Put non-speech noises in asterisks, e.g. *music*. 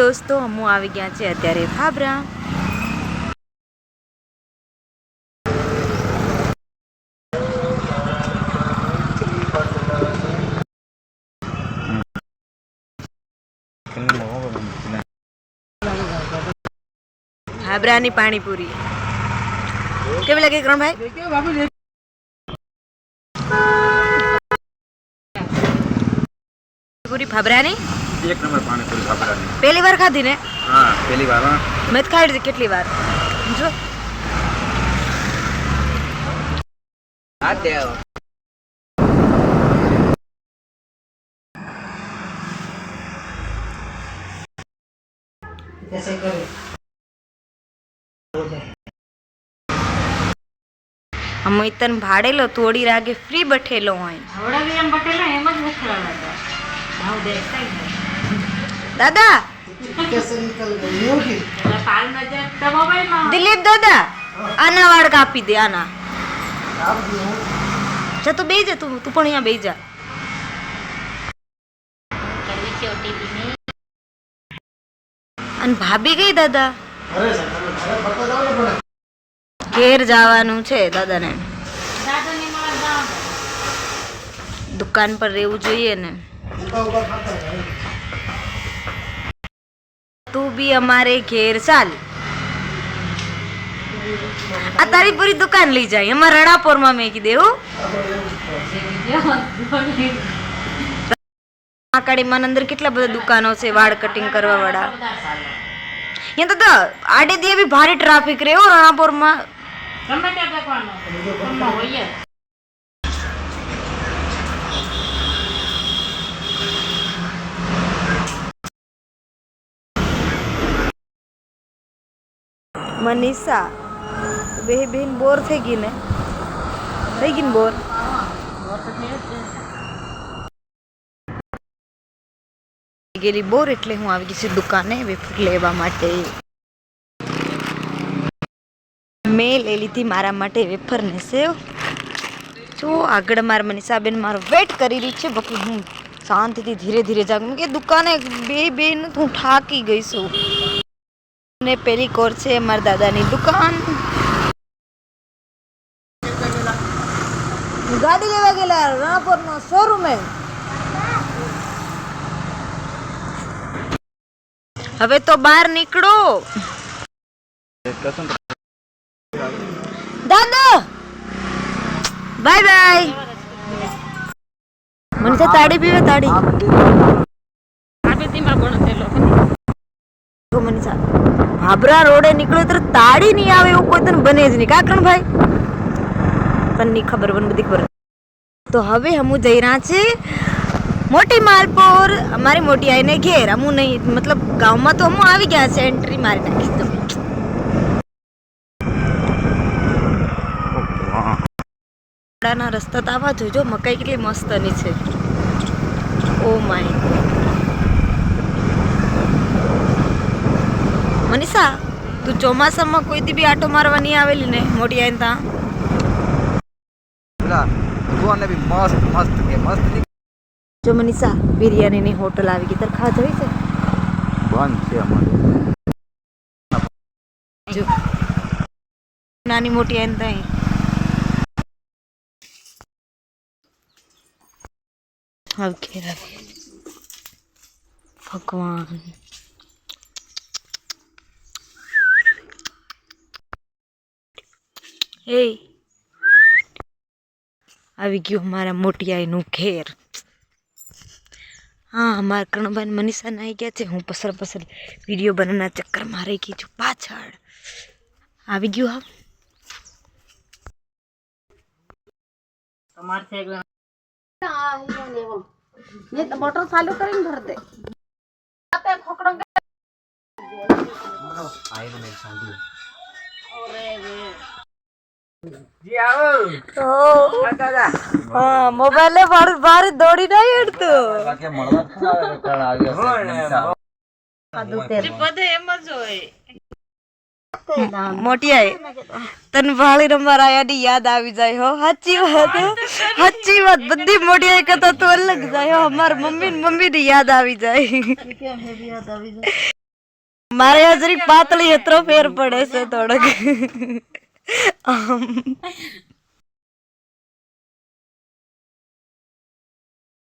દોસ્તો અમુ આવી ગયા છે અત્યારે ફાબરા ફાબરાની પાણીપુરી. કેવી લાગે કરણભાઈ પૂરી ફાબરાની? એક નંબર પાણીપુરી ફાબરાની. પહેલી વાર ખાધી ને? હા પહેલી વાર મેં ખાઈ લીધી કેટલી વાર? જો. આ દેવ અમિતન ભાડેલો તોડી રાગે ફ્રી બઠેલો હોય. એમ પટેલા એમ જ હતા ભાવ દેખાય ને. દાદા! એટલે પાલ નજર તો મોબાઈલમાં. દિલીપ દાદા આના વાળ કાપી દે આના. જા તું બેહી જા તું તું પણ અહીંયા બે જા. અને ભાભી ગઈ દાદા? ઘેર જવાનું છે દાદાને. દુકાન પર રહેવું જોઈએ ને. તું બી અમારે ઘેર ચાલ. આ તારી પૂરી દુકાન લઈ જાય. એમાં રણાપોરમાં મેકી દેવું કાળીમાં અંદર કેટલા બધા દુકાનો છે, વાળ કટિંગ કરવા વાળા અહીંયા તો આડે દિયે બી ભારે ટ્રાફિક રહ્યો રણાપોરમાં ગમે ત્યાં દેખવાનો ગમમાં હોય જ મનીષા. બે બેન બોર થઈ ગઈ ને. થઈ ગઈ ને બોર? ગયેલી બોર એટલે હું આવી ગઈ છું દુકાને વેફર લેવા માટે. મેં લઈ લીધી મારા માટે વેફર ને સેવ. જો આગળ મારા મનીષાબેન મારો વેટ કરી રહી છે, બાકી હું શાંતિથી ધીરે ધીરે જાગું. કે દુકાને બે બેન, હું થાકી ગઈ છું. ને પેલી કોર છે મારા દાદાની દુકાન. ગાડી લેવા ગયેલા રાણાપુર નો શોરૂમ હવે તો બહાર નીકળો. દાદા! બાય બાય મને તો તાડી પીવે પણ થયેલો મને સા ભાભરા રોડે નીકળ્યો તો તાળી નહીં આવે એવું કોઈ તને બને જ નહીં. કા ભાઈ પણ નહીં ખબર, મને બધી ખબર. તો હવે હમું જઈ રહ્યા છે મોટી માલપોર અમારી મોટી આઈને ઘેર. હમું નહીં, મતલબ ગામમાં તો હમું આવી ગયા છે એન્ટ્રી મારી નાખી તો. રસ્તા તાવા જોજો મકાઈ કેટલી મસ્તની છે. ઓ માય મનીષા તું ચોમાસામાં કોઈ દી બી આટો મારવા નહીં આવેલી ને મોટી પેલા ભગવાનને બી મસ્ત મસ્ત કે મસ્ત જો મનીષા બિરયાનીની હોટલ આવી ગઈ તાર ખા જવી છે? બંધ છે અમારું. જો. નાની મોટી આઈને ત્યાં હવે ભગવાન. એ આવી ગયું મારા મોટી આઈનું ઘેર. હા મારા કર્ણભાઈ મનીષા આવી ગયા છે. હું પસર પસર વીડિયો બનાવવાના ચક્કરમાં રહી ગઈ છું પાછળ. આવી ગયું હા. મોટર ચાલુ કરીને મારું બાર દોડી નહીં હેડતું. બધે એમ જ હોય. મોટી આઈ તને વાળી રમવા આયાની યાદ આવી જાય હો. સાચી વાત સાચી વાત. બધી મોટી આઈ કરતા તો અલગ જાય હો. અમાર મમ્મી ને મમ્મી ની યાદ આવી જાય. મારે હજરી પાતળી હેતરો ફેર પડે છે થોડોક. Um, *laughs*